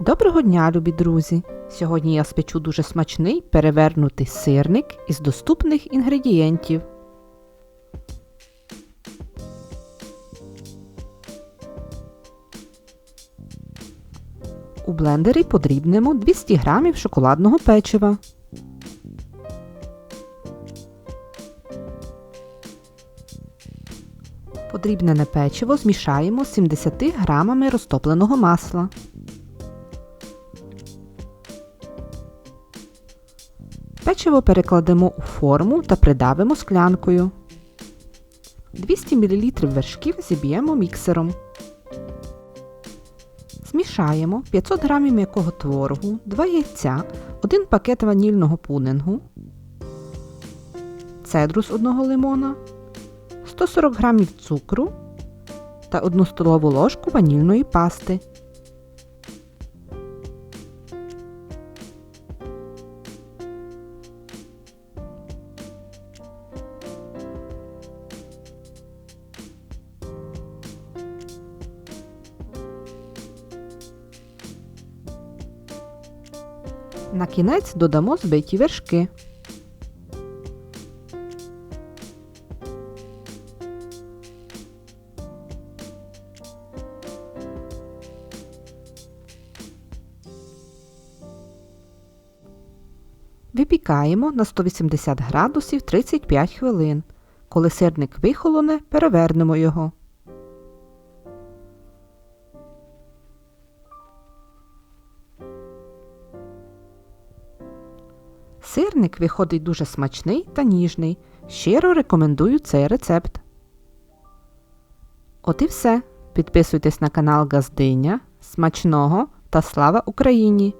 Доброго дня, любі друзі! Сьогодні я спечу дуже смачний перевернутий сирник із доступних інгредієнтів. У блендері подрібнемо 200 г шоколадного печива. Подрібнене печиво змішаємо з 70 грамами розтопленого масла. Печиво перекладемо у форму та придавимо склянкою. 200 мл вершків зіб'ємо міксером. Змішаємо 500 г м'якого творогу, 2 яйця, 1 пакет ванільного пудингу, цедру з 1 лимона, 140 г цукру та 1 столову ложку ванільної пасти. На кінець додамо збиті вершки. Випікаємо на 180 градусів 35 хвилин. Коли сирник вихолоне, перевернемо його. Сирник виходить дуже смачний та ніжний. Щиро рекомендую цей рецепт. От і все. Підписуйтесь на канал Газдиня. Смачного та слава Україні!